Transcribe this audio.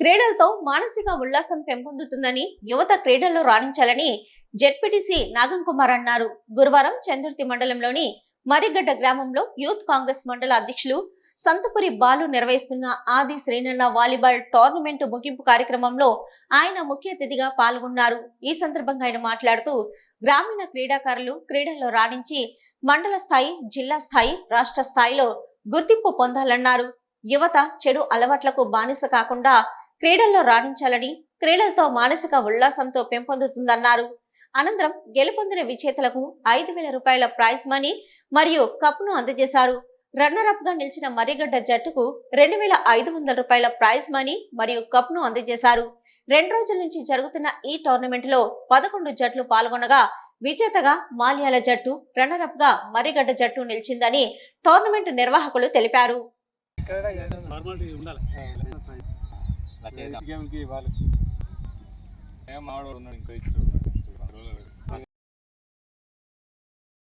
క్రీడలతో మానసిక ఉల్లాసం పెంపొందుతుందని యువత క్రీడల్లో రాణించాలని జెడ్పీటీసీ నాగం కుమార్ అన్నారు. గురువారం చందుర్తి మండలంలోని మరిగడ్డ గ్రామంలో యూత్ కాంగ్రెస్ మండల అధ్యక్షులు సంతపురి బాలు నిర్వహిస్తున్న ఆది శ్రీనన్న వాలీబాల్ టోర్నమెంట్ ముగింపు కార్యక్రమంలో ఆయన ముఖ్య అతిథిగా పాల్గొన్నారు. ఈ సందర్భంగా ఆయన మాట్లాడుతూ గ్రామీణ క్రీడాకారులు క్రీడల్లో రాణించి మండల స్థాయి జిల్లా స్థాయి రాష్ట్ర స్థాయిలో గుర్తింపు పొందాలన్నారు. యువత చెడు అలవాట్లకు బానిస కాకుండా క్రీడల్లో రాణించాలని క్రీడలతో మానసిక ఉల్లాసంతో పెంపొందుతుందన్నారు. అనంతరం గెలుపొందిన విజేతలకు ఐదు వేల రూపాయల ప్రైజ్ మనీ మరియు కప్ను అందజేశారు. రన్నర్ అప్గా నిలిచిన మర్రిగడ్డ జట్టుకు రెండు వేల ఐదు వందల రూపాయల ప్రైజ్ మనీ మరియు కప్ను అందజేశారు. రెండు రోజుల నుంచి జరుగుతున్న ఈ టోర్నమెంట్లో పదకొండు జట్లు పాల్గొనగా విజేతగా మాల్యాల జట్టు రన్నర్ అప్గా మర్రిగడ్డ జట్టు నిలిచిందని టోర్నమెంట్ నిర్వాహకులు తెలిపారు. చేద్దాం గేమ్కి వాళ్ళు ఏం మావాడు ఉన్నాడు ఇంకో ఇచ్చాడు